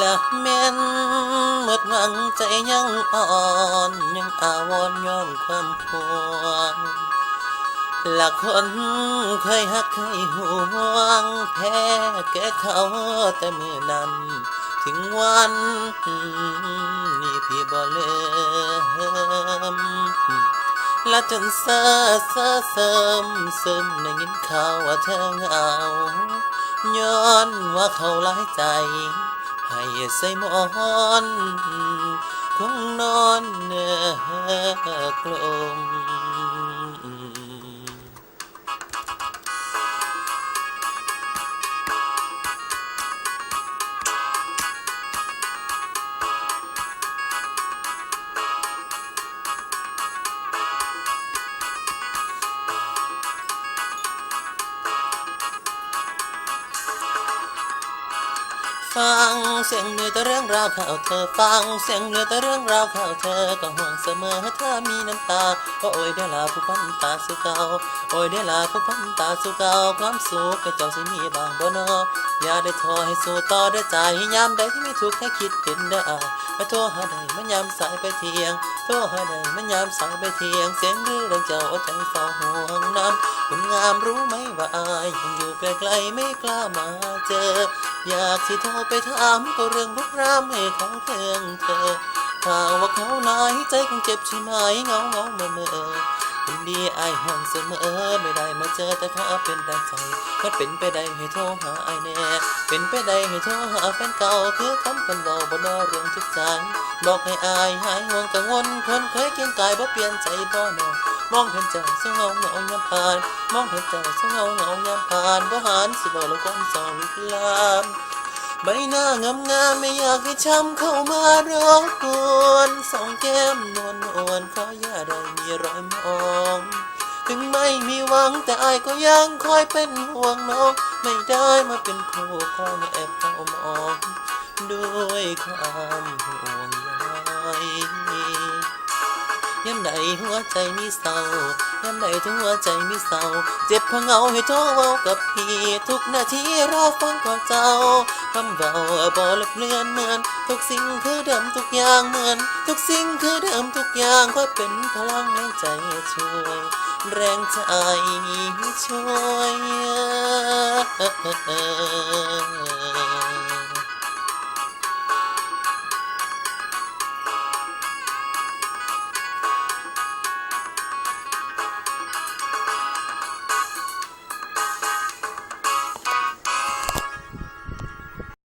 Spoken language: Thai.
ละแม่นหมดหวังใจยังอ่อนยังอาวรย้อนความพวงละคนเคยหักเคยห่วง แพ้แก่เขาแต่เมื่อนั้น ถึงวันนี้พี่บ่เลิมและจนเซอเซอเสริมซึมในยินข่าวว่าเธอเหงาย้อนว่าเขาหลายใจ ให้ใส่หมอนคงนอนเนื้อกลม ฟังเสียงเหนือแต่เรื่องราวข่าวเธอฟังเสียงเหนือแต่เรื่องราวข่าวเธอก็ห่วงเสมอถ้ามีน้ำตาก็โอยได้ลาผู้พันตาสู่เก่าโอยได้ลาผู้พันตาสู่เก่าความสุขก็เจ้าสิมีบางบ่นออย่าได้ท้อให้สู้ต่อได้ใจยามใดที่ไมีทุกข์ให้คิดเป็นได้อายมาโทรหาใดมันยามสายไปเที่ยงโทรหาใดมันยามสายไปเที่ยงเสียงรือเรื่องเจ้าเอาใจเฝ้าห่วงน้ำคุณงามรู้ไหมว่าอายยังอยู่ไกลๆไม่กล้ามาเจอ อยากสิโทรไปถามก็เรื่องลุกรามให้เขาเคืองเธอถ้าว่าเขานายใจคงเจ็บใช่ไหมเงาเงาเมื่อเมื่อคนดีไอห่วงเสมอไม่ได้มาเจอแต่ขอเป็นแรงใจมันเป็นไปได้ให้โทรหาไอแน่เป็นไปได้ให้โทรหาแฟนเก่าคือคำคนเบาบนอเรื่องทุกใจบอกให้อายหายห่วงกังวลคนเคยเคียงกายบ่เปลี่ยนใจบ่นอ มองเห็นเจ้าสงเงาเงายามผ่าน มองเห็นเจ้าสงเงาเงายามผ่านบ่หันสิบอกแล้วความสองวิลามใบหน้างามงามไม่อยากให้ช้ำเข้ามารบกวนสองแก้มนวลนวลขออย่าได้มีรอยมอง ถึงไม่มีหวังแต่อายก็ยังคอยเป็นห่วงน้อง ไม่ได้มาเป็นคู่ครองแอบเข้ามอง ด้วยความห่วงใย ยามใดหัวใจมีเศร้ายามใดที่หัวใจมีเศร้า เจ็บพราะเงาให้โทรเว้ากับพี่ ทุกนาทีรอฟังของเจ้าคำเว้าบ่ลบเลือนเหมือน ทุกสิ่งคือเดิมทุกอย่างเหมือน ทุกสิ่งคือเดิมทุกอย่างคอยเป็นพลังแรงใจช่วย แรงใจช่วย